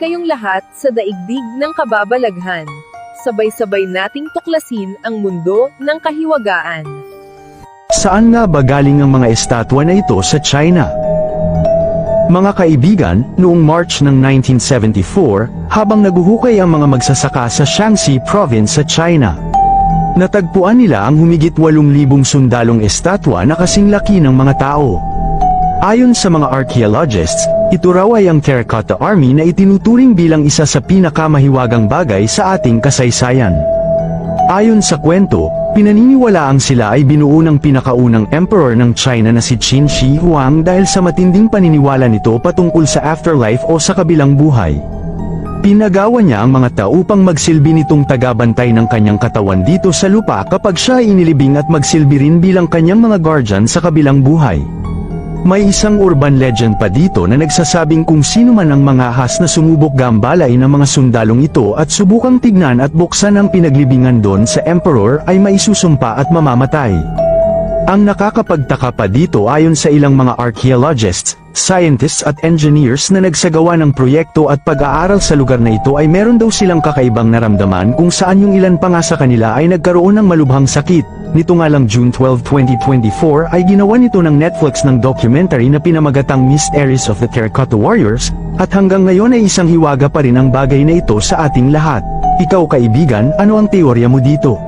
kayong lahat sa daigdig ng kababalaghan. Sabay-sabay nating tuklasin ang mundo ng kahiwagaan. Saan nga ba galing ang mga estatwa na ito sa China? Mga kaibigan, noong March ng 1974, habang naguhukay ang mga magsasaka sa Shaanxi Province sa China, natagpuan nila ang humigit 8,000 sundalong estatwa na kasing laki ng mga tao. Ayon sa mga archaeologists, ito raw ay ang Terracotta Army na itinuturing bilang isa sa pinakamahiwagang bagay sa ating kasaysayan. Ayon sa kwento, pinaniniwalaang sila ay binuo ng pinakaunang emperor ng China na si Qin Shi Huang dahil sa matinding paniniwala nito patungkol sa afterlife o sa kabilang buhay. Pinagawa niya ang mga tao upang magsilbi nitong tagabantay ng kanyang katawan dito sa lupa kapag siya ay inilibing at magsilbi rin bilang kanyang mga guardian sa kabilang buhay. May isang urban legend pa dito na nagsasabing kung sino man ang mga ahas na sumubok gambalay ng mga sundalong ito at subukang tignan at buksan ang pinaglibingan doon sa emperor ay maisusumpa at mamamatay. Ang nakakapagtaka pa dito ayon sa ilang mga archaeologists, scientists at engineers na nagsagawa ng proyekto at pag-aaral sa lugar na ito ay meron daw silang kakaibang naramdaman kung saan yung ilan pa nga sa kanila ay nagkaroon ng malubhang sakit. Nito nga lang June 12, 2024 ay ginawa nito ng Netflix ng documentary na pinamagatang Mysteries of the Terracotta Warriors, at hanggang ngayon ay isang hiwaga pa rin ang bagay na ito sa ating lahat. Ikaw kaibigan, ano ang teorya mo dito?